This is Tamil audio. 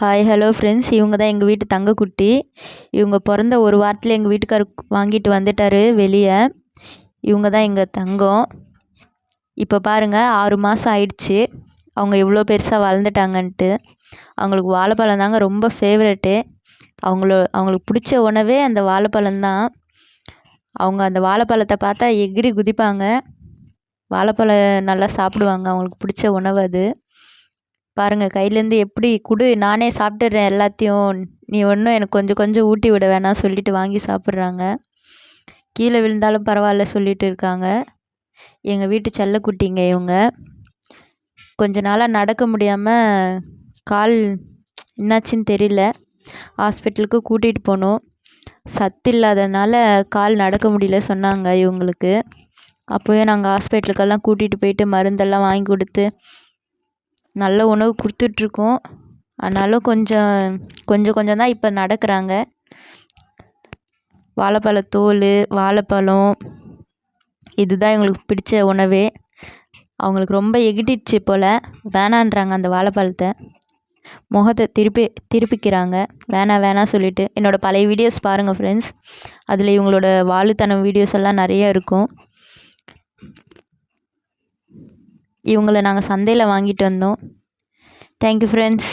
ஹாய் ஹலோ ஃப்ரெண்ட்ஸ் இவங்க தான் எங்கள் வீட்டு தங்கக்குட்டி. இவங்க பிறந்த ஒரு வாரத்தில் எங்கள் வீட்டுக்கார் வாங்கிட்டு வந்துட்டார் வெளியே. இவங்க தான் எங்கள் தங்கம். இப்போ பாருங்கள் ஆறு மாதம் ஆயிடுச்சு. அவங்க எவ்வளோ பெருசாக வளர்ந்துட்டாங்கன்ட்டு. அவங்களுக்கு வாழைப்பழம் தாங்க ரொம்ப ஃபேவரெட்டு அவங்கள அவங்களுக்கு பிடிச்ச உணவே அந்த வாழைப்பழம் தான். அவங்க அந்த வாழைப்பழத்தை பார்த்தா எகிரி குதிப்பாங்க. வாழைப்பழம் நல்லா சாப்பிடுவாங்க. அவங்களுக்கு பிடிச்ச உணவு அது. பாருங்கள் கையிலேருந்து எப்படி கொடு நானே சாப்பிட்டுடுறேன் எல்லாத்தையும். நீ ஒன்றும் எனக்கு கொஞ்சம் கொஞ்சம் ஊட்டி விட வேணாம் சொல்லிட்டு வாங்கி சாப்பிட்றாங்க. கீழே விழுந்தாலும் பரவாயில்ல சொல்லிட்டு இருக்காங்க. எங்கள் வீட்டு செல்லக்குட்டிங்க இவங்க. கொஞ்ச நாளாக நடக்க முடியாமல் கால் என்னாச்சுன்னு தெரியல. ஹாஸ்பிட்டலுக்கு கூட்டிகிட்டு போனோம். சத்து இல்லாதனால கால் நடக்க முடியல சொன்னாங்க இவங்களுக்கு. அப்போவே நாங்கள் ஹாஸ்பிட்டலுக்கெல்லாம் கூட்டிகிட்டு போயிட்டு மருந்தெல்லாம் வாங்கி கொடுத்து நல்ல உணவு கொடுத்துட்ருக்கோம். ஆனாலும் கொஞ்சம் கொஞ்சம் கொஞ்சம் தான் இப்போ நடக்கிறாங்க. வாழைப்பழத்தோல் வாழைப்பழம் இதுதான் எங்களுக்கு பிடிச்ச உணவே. அவங்களுக்கு ரொம்ப எகிட்டிடுச்சு போல். வேணான்றாங்க அந்த வாழைப்பழத்தை. முகத்தை திருப்பி திருப்பிக்கிறாங்க. வேணாம் வேணாம் சொல்லிட்டு. என்னோடய பழைய வீடியோஸ் பாருங்கள் ஃப்ரெண்ட்ஸ் அதில் இவங்களோட வாழுத்தனம் வீடியோஸ் எல்லாம் நிறைய இருக்கும். இவங்களை நாங்கள் சந்தையில் வாங்கிட்டு வந்தோம். Thank you friends